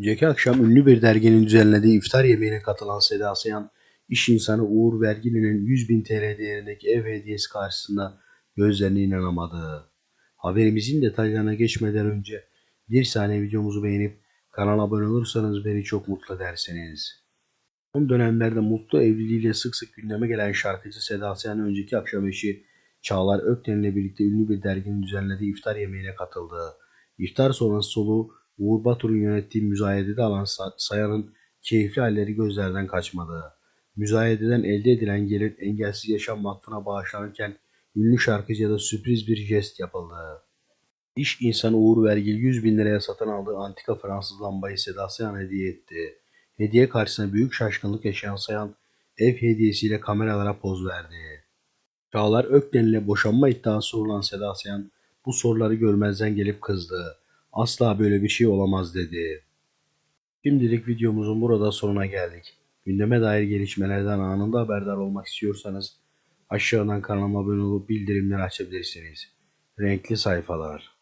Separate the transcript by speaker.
Speaker 1: Önceki akşam ünlü bir derginin düzenlediği iftar yemeğine katılan Seda Sayan, iş insanı Uğur Vergili'nin 100 bin TL değerindeki ev hediyesi karşısında gözlerine inanamadı. Haberimizin detaylarına geçmeden önce bir saniye videomuzu beğenip kanala abone olursanız beni çok mutlu edersiniz. Son dönemlerde mutlu evliliğiyle sık sık gündeme gelen şarkıcı Seda Sayan önceki akşam eşi Çağlar Ökten ile birlikte ünlü bir derginin düzenlediği iftar yemeğine katıldı. İftar sonrası soluğu Uğur Batur'un yönettiği müzayedede alan Sa- Sayan'ın keyifli halleri gözlerden kaçmadı. Müzayededen elde edilen gelir engelsiz yaşam vakfına bağışlanırken ünlü şarkıcıya da sürpriz bir jest yapıldı. İş insanı Uğur Vergil 100 bin liraya satın aldığı antika Fransız lambayı Seda Sayan hediye etti. Hediye karşısında büyük şaşkınlık yaşayan Sayan ev hediyesiyle kameralara poz verdi. Çağlar Ökten ile boşanma iddiası olan Seda Sayan bu soruları görmezden gelip kızdı. Asla böyle bir şey olamaz dedi. Şimdilik videomuzun burada sonuna geldik. Gündeme dair gelişmelerden anında haberdar olmak istiyorsanız aşağıdan kanalıma abone olup bildirimleri açabilirsiniz. Renkli sayfalar.